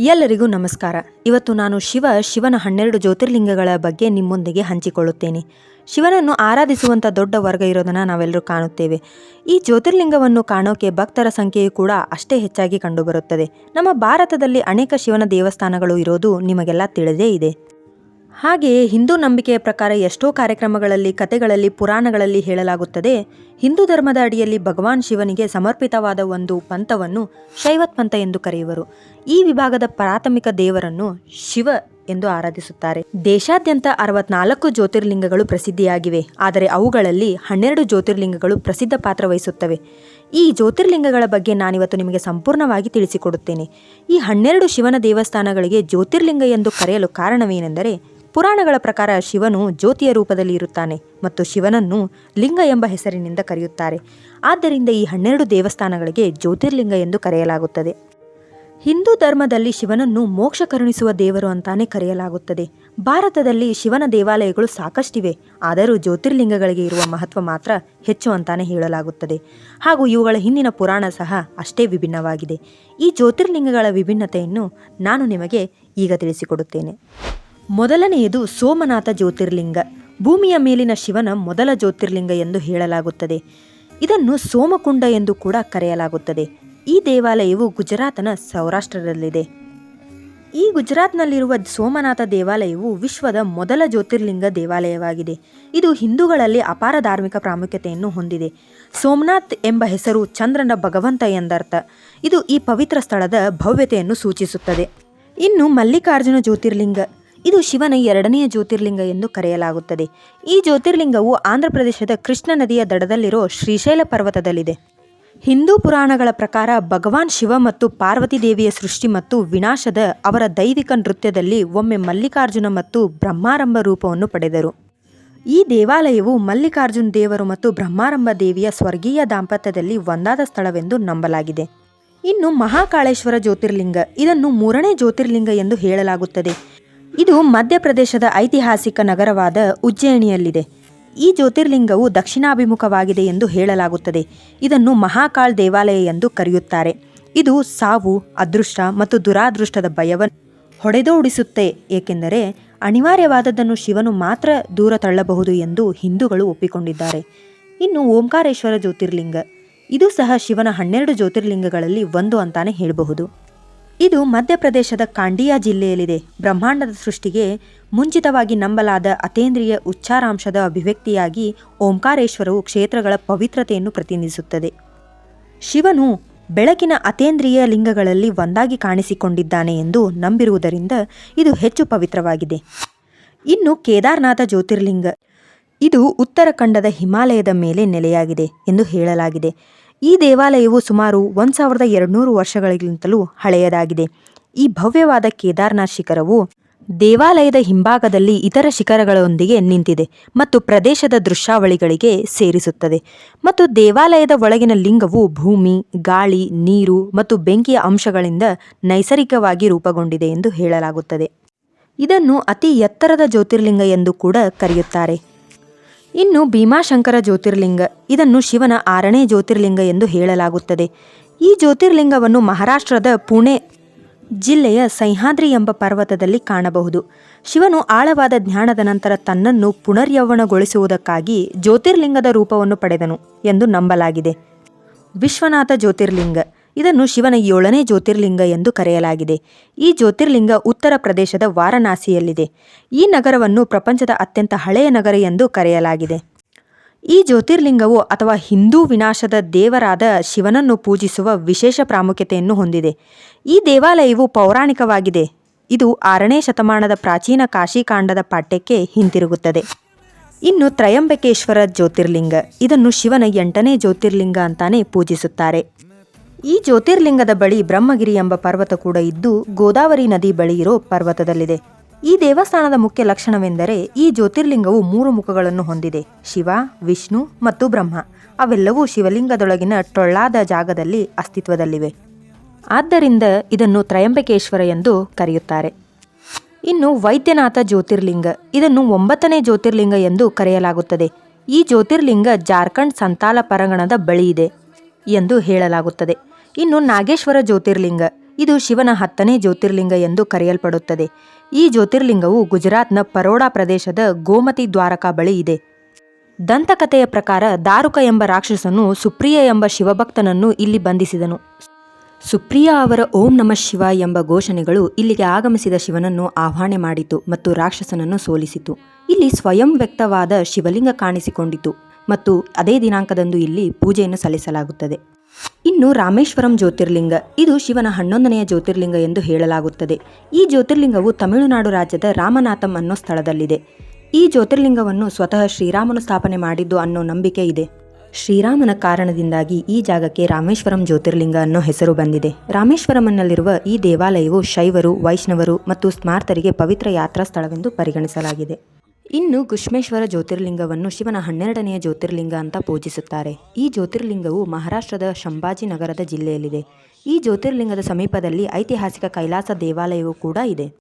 ಎಲ್ಲರಿಗೂ ನಮಸ್ಕಾರ. ಇವತ್ತು ನಾನು ಶಿವ, ಶಿವನ ಹನ್ನೆರಡು ಜ್ಯೋತಿರ್ಲಿಂಗಗಳ ಬಗ್ಗೆ ನಿಮ್ಮೊಂದಿಗೆ ಹಂಚಿಕೊಳ್ಳುತ್ತೇನೆ. ಶಿವನನ್ನು ಆರಾಧಿಸುವಂಥ ದೊಡ್ಡ ವರ್ಗ ಇರೋದನ್ನು ನಾವೆಲ್ಲರೂ ಕಾಣುತ್ತೇವೆ. ಈ ಜ್ಯೋತಿರ್ಲಿಂಗವನ್ನು ಕಾಣೋಕೆ ಭಕ್ತರ ಸಂಖ್ಯೆಯು ಕೂಡ ಅಷ್ಟೇ ಹೆಚ್ಚಾಗಿ ಕಂಡುಬರುತ್ತದೆ. ನಮ್ಮ ಭಾರತದಲ್ಲಿ ಅನೇಕ ಶಿವನ ದೇವಸ್ಥಾನಗಳು ಇರೋದು ನಿಮಗೆಲ್ಲ ತಿಳಿದೇ ಇದೆ. ಹಾಗೆಯೇ ಹಿಂದೂ ನಂಬಿಕೆಯ ಪ್ರಕಾರ ಎಷ್ಟೋ ಕಾರ್ಯಕ್ರಮಗಳಲ್ಲಿ, ಕಥೆಗಳಲ್ಲಿ, ಪುರಾಣಗಳಲ್ಲಿ ಹೇಳಲಾಗುತ್ತದೆ, ಹಿಂದೂ ಧರ್ಮದ ಅಡಿಯಲ್ಲಿ ಭಗವಾನ್ ಶಿವನಿಗೆ ಸಮರ್ಪಿತವಾದ ಒಂದು ಪಂಥವನ್ನು ಶೈವತ್ ಪಂಥ ಎಂದು ಕರೆಯುವರು. ಈ ವಿಭಾಗದ ಪ್ರಾಥಮಿಕ ದೇವರನ್ನು ಶಿವ ಎಂದು ಆರಾಧಿಸುತ್ತಾರೆ. ದೇಶಾದ್ಯಂತ ಅರವತ್ನಾಲ್ಕು ಜ್ಯೋತಿರ್ಲಿಂಗಗಳು ಪ್ರಸಿದ್ಧಿಯಾಗಿವೆ. ಆದರೆ ಅವುಗಳಲ್ಲಿ ಹನ್ನೆರಡು ಜ್ಯೋತಿರ್ಲಿಂಗಗಳು ಪ್ರಸಿದ್ಧ ಪಾತ್ರ ವಹಿಸುತ್ತವೆ. ಈ ಜ್ಯೋತಿರ್ಲಿಂಗಗಳ ಬಗ್ಗೆ ನಾನಿವತ್ತು ನಿಮಗೆ ಸಂಪೂರ್ಣವಾಗಿ ತಿಳಿಸಿಕೊಡುತ್ತೇನೆ. ಈ ಹನ್ನೆರಡು ಶಿವನ ದೇವಸ್ಥಾನಗಳಿಗೆ ಜ್ಯೋತಿರ್ಲಿಂಗ ಎಂದು ಕರೆಯಲು ಕಾರಣವೇನೆಂದರೆ, ಪುರಾಣಗಳ ಪ್ರಕಾರ ಶಿವನು ಜ್ಯೋತಿಯ ರೂಪದಲ್ಲಿ ಇರುತ್ತಾನೆ ಮತ್ತು ಶಿವನನ್ನು ಲಿಂಗ ಎಂಬ ಹೆಸರಿನಿಂದ ಕರೆಯುತ್ತಾರೆ. ಆದ್ದರಿಂದ ಈ ಹನ್ನೆರಡು ದೇವಸ್ಥಾನಗಳಿಗೆ ಜ್ಯೋತಿರ್ಲಿಂಗ ಎಂದು ಕರೆಯಲಾಗುತ್ತದೆ. ಹಿಂದೂ ಧರ್ಮದಲ್ಲಿ ಶಿವನನ್ನು ಮೋಕ್ಷ ಕರುಣಿಸುವ ದೇವರು ಅಂತಾನೆ ಕರೆಯಲಾಗುತ್ತದೆ. ಭಾರತದಲ್ಲಿ ಶಿವನ ದೇವಾಲಯಗಳು ಸಾಕಷ್ಟಿವೆ. ಆದರೂ ಜ್ಯೋತಿರ್ಲಿಂಗಗಳಿಗೆ ಇರುವ ಮಹತ್ವ ಮಾತ್ರ ಹೆಚ್ಚು ಅಂತಾನೆ ಹೇಳಲಾಗುತ್ತದೆ. ಹಾಗೂ ಇವುಗಳ ಹಿಂದಿನ ಪುರಾಣ ಸಹ ಅಷ್ಟೇ ವಿಭಿನ್ನವಾಗಿದೆ. ಈ ಜ್ಯೋತಿರ್ಲಿಂಗಗಳ ವಿಭಿನ್ನತೆಯನ್ನು ನಾನು ನಿಮಗೆ ಈಗ ತಿಳಿಸಿಕೊಡುತ್ತೇನೆ. ಮೊದಲನೆಯದು ಸೋಮನಾಥ ಜ್ಯೋತಿರ್ಲಿಂಗ. ಭೂಮಿಯ ಮೇಲಿನ ಶಿವನ ಮೊದಲ ಜ್ಯೋತಿರ್ಲಿಂಗ ಎಂದು ಹೇಳಲಾಗುತ್ತದೆ. ಇದನ್ನು ಸೋಮಕುಂಡ ಎಂದು ಕೂಡ ಕರೆಯಲಾಗುತ್ತದೆ. ಈ ದೇವಾಲಯವು ಗುಜರಾತ್ನ ಸೌರಾಷ್ಟ್ರದಲ್ಲಿದೆ. ಈ ಗುಜರಾತ್ನಲ್ಲಿರುವ ಸೋಮನಾಥ ದೇವಾಲಯವು ವಿಶ್ವದ ಮೊದಲ ಜ್ಯೋತಿರ್ಲಿಂಗ ದೇವಾಲಯವಾಗಿದೆ. ಇದು ಹಿಂದೂಗಳಲ್ಲಿ ಅಪಾರ ಧಾರ್ಮಿಕ ಪ್ರಾಮುಖ್ಯತೆಯನ್ನು ಹೊಂದಿದೆ. ಸೋಮನಾಥ್ ಎಂಬ ಹೆಸರು ಚಂದ್ರನ ಭಗವಂತ ಎಂದರ್ಥ. ಇದು ಈ ಪವಿತ್ರ ಸ್ಥಳದ ಭವ್ಯತೆಯನ್ನು ಸೂಚಿಸುತ್ತದೆ. ಇನ್ನು ಮಲ್ಲಿಕಾರ್ಜುನ ಜ್ಯೋತಿರ್ಲಿಂಗ. ಇದು ಶಿವನ ಎರಡನೆಯ ಜ್ಯೋತಿರ್ಲಿಂಗ ಎಂದು ಕರೆಯಲಾಗುತ್ತದೆ. ಈ ಜ್ಯೋತಿರ್ಲಿಂಗವು ಆಂಧ್ರಪ್ರದೇಶದ ಕೃಷ್ಣ ನದಿಯ ದಡದಲ್ಲಿರೋ ಶ್ರೀಶೈಲ ಪರ್ವತದಲ್ಲಿದೆ. ಹಿಂದೂ ಪುರಾಣಗಳ ಪ್ರಕಾರ ಭಗವಾನ್ ಶಿವ ಮತ್ತು ಪಾರ್ವತಿ ದೇವಿಯ ಸೃಷ್ಟಿ ಮತ್ತು ವಿನಾಶದ ಅವರ ದೈವಿಕ ನೃತ್ಯದಲ್ಲಿ ಒಮ್ಮೆ ಮಲ್ಲಿಕಾರ್ಜುನ ಮತ್ತು ಬ್ರಹ್ಮಾರಂಭ ರೂಪವನ್ನು ಪಡೆದರು. ಈ ದೇವಾಲಯವು ಮಲ್ಲಿಕಾರ್ಜುನ್ ದೇವರು ಮತ್ತು ಬ್ರಹ್ಮಾರಂಭ ದೇವಿಯ ಸ್ವರ್ಗೀಯ ದಾಂಪತ್ಯದಲ್ಲಿ ಒಂದಾದ ಸ್ಥಳವೆಂದು ನಂಬಲಾಗಿದೆ. ಇನ್ನು ಮಹಾಕಾಳೇಶ್ವರ ಜ್ಯೋತಿರ್ಲಿಂಗ, ಇದನ್ನು ಮೂರನೇ ಜ್ಯೋತಿರ್ಲಿಂಗ ಎಂದು ಹೇಳಲಾಗುತ್ತದೆ. ಇದು ಮಧ್ಯಪ್ರದೇಶದ ಐತಿಹಾಸಿಕ ನಗರವಾದ ಉಜ್ಜಯಿನಿಯಲ್ಲಿದೆ. ಈ ಜ್ಯೋತಿರ್ಲಿಂಗವು ದಕ್ಷಿಣಾಭಿಮುಖವಾಗಿದೆ ಎಂದು ಹೇಳಲಾಗುತ್ತದೆ. ಇದನ್ನು ಮಹಾಕಾಳ್ ದೇವಾಲಯ ಎಂದು ಕರೆಯುತ್ತಾರೆ. ಇದು ಸಾವು, ಅದೃಷ್ಟ ಮತ್ತು ದುರಾದೃಷ್ಟದ ಭಯವನ್ನು ಹೊಡೆದೋಡಿಸುತ್ತೆ. ಏಕೆಂದರೆ ಅನಿವಾರ್ಯವಾದದ್ದನ್ನು ಶಿವನು ಮಾತ್ರ ದೂರ ತಳ್ಳಬಹುದು ಎಂದು ಹಿಂದೂಗಳು ಒಪ್ಪಿಕೊಂಡಿದ್ದಾರೆ. ಇನ್ನು ಓಂಕಾರೇಶ್ವರ ಜ್ಯೋತಿರ್ಲಿಂಗ. ಇದು ಸಹ ಶಿವನ ಹನ್ನೆರಡು ಜ್ಯೋತಿರ್ಲಿಂಗಗಳಲ್ಲಿ ಒಂದು ಅಂತಾನೆ ಹೇಳಬಹುದು. ಇದು ಮಧ್ಯಪ್ರದೇಶದ ಕಾಂಡಿಯಾ ಜಿಲ್ಲೆಯಲ್ಲಿದೆ. ಬ್ರಹ್ಮಾಂಡದ ಸೃಷ್ಟಿಗೆ ಮುಂಚಿತವಾಗಿ ನಂಬಲಾದ ಅತೇಂದ್ರಿಯ ಉಚ್ಚಾರಾಂಶದ ಅಭಿವ್ಯಕ್ತಿಯಾಗಿ ಓಂಕಾರೇಶ್ವರವು ಕ್ಷೇತ್ರಗಳ ಪವಿತ್ರತೆಯನ್ನು ಪ್ರತಿನಿಧಿಸುತ್ತದೆ. ಶಿವನು ಬೆಳಕಿನ ಅತೇಂದ್ರಿಯ ಲಿಂಗಗಳಲ್ಲಿ ಒಂದಾಗಿ ಕಾಣಿಸಿಕೊಂಡಿದ್ದಾನೆ ಎಂದು ನಂಬಿರುವುದರಿಂದ ಇದು ಹೆಚ್ಚು ಪವಿತ್ರವಾಗಿದೆ. ಇನ್ನು ಕೇದಾರ್ನಾಥ ಜ್ಯೋತಿರ್ಲಿಂಗ. ಇದು ಉತ್ತರಖಂಡದ ಹಿಮಾಲಯದ ಮೇಲೆ ನೆಲೆಯಾಗಿದೆ ಎಂದು ಹೇಳಲಾಗಿದೆ. ಈ ದೇವಾಲಯವು ಸುಮಾರು ಒಂದು ಸಾವಿರದ ಎರಡುನೂರು ವರ್ಷಗಳಿಗಿಂತಲೂ ಹಳೆಯದಾಗಿದೆ. ಈ ಭವ್ಯವಾದ ಕೇದಾರ್ನಾಥ್ ಶಿಖರವು ದೇವಾಲಯದ ಹಿಂಭಾಗದಲ್ಲಿ ಇತರ ಶಿಖರಗಳೊಂದಿಗೆ ನಿಂತಿದೆ ಮತ್ತು ಪ್ರದೇಶದ ದೃಶ್ಯಾವಳಿಗಳಿಗೆ ಸೇರಿಸುತ್ತದೆ. ಮತ್ತು ದೇವಾಲಯದ ಒಳಗಿನ ಲಿಂಗವು ಭೂಮಿ, ಗಾಳಿ, ನೀರು ಮತ್ತು ಬೆಂಕಿಯ ಅಂಶಗಳಿಂದ ನೈಸರ್ಗಿಕವಾಗಿ ರೂಪುಗೊಂಡಿದೆ ಎಂದು ಹೇಳಲಾಗುತ್ತದೆ. ಇದನ್ನು ಅತಿ ಎತ್ತರದ ಜ್ಯೋತಿರ್ಲಿಂಗ ಎಂದು ಕೂಡ ಕರೆಯುತ್ತಾರೆ. ಇನ್ನು ಭೀಮಾಶಂಕರ ಜ್ಯೋತಿರ್ಲಿಂಗ, ಇದನ್ನು ಶಿವನ ಆರನೇ ಜ್ಯೋತಿರ್ಲಿಂಗ ಎಂದು ಹೇಳಲಾಗುತ್ತದೆ. ಈ ಜ್ಯೋತಿರ್ಲಿಂಗವನ್ನು ಮಹಾರಾಷ್ಟ್ರದ ಪುಣೆ ಜಿಲ್ಲೆಯ ಸಹ್ಯಾದ್ರಿ ಎಂಬ ಪರ್ವತದಲ್ಲಿ ಕಾಣಬಹುದು. ಶಿವನು ಆಳವಾದ ಜ್ಞಾನದ ನಂತರ ತನ್ನನ್ನು ಪುನರ್ಯೌವನಗೊಳಿಸುವುದಕ್ಕಾಗಿ ಜ್ಯೋತಿರ್ಲಿಂಗದ ರೂಪವನ್ನು ಪಡೆದನು ಎಂದು ನಂಬಲಾಗಿದೆ. ವಿಶ್ವನಾಥ ಜ್ಯೋತಿರ್ಲಿಂಗ ಇದನ್ನು ಶಿವನ ಏಳನೇ ಜ್ಯೋತಿರ್ಲಿಂಗ ಎಂದು ಕರೆಯಲಾಗಿದೆ. ಈ ಜ್ಯೋತಿರ್ಲಿಂಗ ಉತ್ತರ ಪ್ರದೇಶದ ವಾರಣಾಸಿಯಲ್ಲಿದೆ. ಈ ನಗರವನ್ನು ಪ್ರಪಂಚದ ಅತ್ಯಂತ ಹಳೆಯ ನಗರ ಎಂದು ಕರೆಯಲಾಗಿದೆ. ಈ ಜ್ಯೋತಿರ್ಲಿಂಗವು ಅಥವಾ ಹಿಂದೂ ವಿನಾಶದ ದೇವರಾದ ಶಿವನನ್ನು ಪೂಜಿಸುವ ವಿಶೇಷ ಪ್ರಾಮುಖ್ಯತೆಯನ್ನು ಹೊಂದಿದೆ. ಈ ದೇವಾಲಯವು ಪೌರಾಣಿಕವಾಗಿದೆ. ಇದು ಆರನೇ ಶತಮಾನದ ಪ್ರಾಚೀನ ಕಾಶಿಕಾಂಡದ ಪಾಠ್ಯಕ್ಕೆ ಹಿಂತಿರುಗುತ್ತದೆ. ಇನ್ನು ತ್ರಯಂಬಕೇಶ್ವರ ಜ್ಯೋತಿರ್ಲಿಂಗ. ಇದನ್ನು ಶಿವನ ಎಂಟನೇ ಜ್ಯೋತಿರ್ಲಿಂಗ ಅಂತಾನೆ ಪೂಜಿಸುತ್ತಾರೆ. ಈ ಜ್ಯೋತಿರ್ಲಿಂಗದ ಬಳಿ ಬ್ರಹ್ಮಗಿರಿ ಎಂಬ ಪರ್ವತ ಕೂಡ ಇದ್ದು ಗೋದಾವರಿ ನದಿ ಬಳಿ ಇರೋ ಪರ್ವತದಲ್ಲಿದೆ. ಈ ದೇವಸ್ಥಾನದ ಮುಖ್ಯ ಲಕ್ಷಣವೆಂದರೆ ಈ ಜ್ಯೋತಿರ್ಲಿಂಗವು ಮೂರು ಮುಖಗಳನ್ನು ಹೊಂದಿದೆ. ಶಿವ, ವಿಷ್ಣು ಮತ್ತು ಬ್ರಹ್ಮ. ಅವೆಲ್ಲವೂ ಶಿವಲಿಂಗದೊಳಗಿನ ಟೊಳ್ಳಾದ ಜಾಗದಲ್ಲಿ ಅಸ್ತಿತ್ವದಲ್ಲಿವೆ. ಆದ್ದರಿಂದ ಇದನ್ನು ತ್ರಯಂಬಕೇಶ್ವರ ಎಂದು ಕರೆಯುತ್ತಾರೆ. ಇನ್ನು ವೈದ್ಯನಾಥ ಜ್ಯೋತಿರ್ಲಿಂಗ. ಇದನ್ನು ಒಂಬತ್ತನೇ ಜ್ಯೋತಿರ್ಲಿಂಗ ಎಂದು ಕರೆಯಲಾಗುತ್ತದೆ. ಈ ಜ್ಯೋತಿರ್ಲಿಂಗ ಜಾರ್ಖಂಡ್ ಸಂತಾಲ ಪರಂಗಣದ ಬಳಿ ಇದೆ. ಎಂದು ಹೇಳಲಾಗುತ್ತದೆ. ಇನ್ನು ನಾಗೇಶ್ವರ ಜ್ಯೋತಿರ್ಲಿಂಗ. ಇದು ಶಿವನ ಹತ್ತನೇ ಜ್ಯೋತಿರ್ಲಿಂಗ ಎಂದು ಕರೆಯಲ್ಪಡುತ್ತದೆ. ಈ ಜ್ಯೋತಿರ್ಲಿಂಗವು ಗುಜರಾತ್ನ ಪರೋಡಾ ಪ್ರದೇಶದ ಗೋಮತಿ ದ್ವಾರಕಾ ಬಳಿ ಇದೆ. ದಂತಕಥೆಯ ಪ್ರಕಾರ ದಾರುಕ ಎಂಬ ರಾಕ್ಷಸನು ಸುಪ್ರಿಯ ಎಂಬ ಶಿವಭಕ್ತನನ್ನು ಇಲ್ಲಿ ಬಂಧಿಸಿದನು. ಸುಪ್ರಿಯ ಅವರ ಓಂ ನಮಃ ಶಿವ ಎಂಬ ಘೋಷಣೆಗಳು ಇಲ್ಲಿಗೆ ಆಗಮಿಸಿದ ಶಿವನನ್ನು ಆಹ್ವಾನೆ ಮಾಡಿತು ಮತ್ತು ರಾಕ್ಷಸನನ್ನು ಸೋಲಿಸಿತು. ಇಲ್ಲಿ ಸ್ವಯಂ ವ್ಯಕ್ತವಾದ ಶಿವಲಿಂಗ ಕಾಣಿಸಿಕೊಂಡಿತು. ಮತ್ತು ಅದೇ ದಿನಾಂಕದಂದು ಇಲ್ಲಿ ಪೂಜೆಯನ್ನು ಸಲ್ಲಿಸಲಾಗುತ್ತದೆ. ಇನ್ನು ರಾಮೇಶ್ವರಂ ಜ್ಯೋತಿರ್ಲಿಂಗ. ಇದು ಶಿವನ ಹನ್ನೊಂದನೆಯ ಜ್ಯೋತಿರ್ಲಿಂಗ ಎಂದು ಹೇಳಲಾಗುತ್ತದೆ. ಈ ಜ್ಯೋತಿರ್ಲಿಂಗವು ತಮಿಳುನಾಡು ರಾಜ್ಯದ ರಾಮನಾಥಂ ಅನ್ನೋ ಸ್ಥಳದಲ್ಲಿದೆ. ಈ ಜ್ಯೋತಿರ್ಲಿಂಗವನ್ನು ಸ್ವತಃ ಶ್ರೀರಾಮನು ಸ್ಥಾಪನೆ ಮಾಡಿದ್ದು ಅನ್ನೋ ನಂಬಿಕೆ ಇದೆ. ಶ್ರೀರಾಮನ ಕಾರಣದಿಂದಾಗಿ ಈ ಜಾಗಕ್ಕೆ ರಾಮೇಶ್ವರಂ ಜ್ಯೋತಿರ್ಲಿಂಗ ಅನ್ನೋ ಹೆಸರು ಬಂದಿದೆ. ರಾಮೇಶ್ವರಂನಲ್ಲಿರುವ ಈ ದೇವಾಲಯವು ಶೈವರು, ವೈಷ್ಣವರು ಮತ್ತು ಸ್ಮಾರ್ತರಿಗೆ ಪವಿತ್ರ ಯಾತ್ರಾ ಸ್ಥಳವೆಂದು ಪರಿಗಣಿಸಲಾಗಿದೆ. ಇನ್ನು ಗುಷ್ಮೇಶ್ವರ ಜ್ಯೋತಿರ್ಲಿಂಗವನ್ನು ಶಿವನ ಹನ್ನೆರಡನೆಯ ಜ್ಯೋತಿರ್ಲಿಂಗ ಅಂತ ಪೂಜಿಸುತ್ತಾರೆ. ಈ ಜ್ಯೋತಿರ್ಲಿಂಗವು ಮಹಾರಾಷ್ಟ್ರದ ಶಂಭಾಜಿ ನಗರದ ಜಿಲ್ಲೆಯಲ್ಲಿದೆ. ಈ ಜ್ಯೋತಿರ್ಲಿಂಗದ ಸಮೀಪದಲ್ಲಿ ಐತಿಹಾಸಿಕ ಕೈಲಾಸ ದೇವಾಲಯವೂ ಕೂಡ ಇದೆ.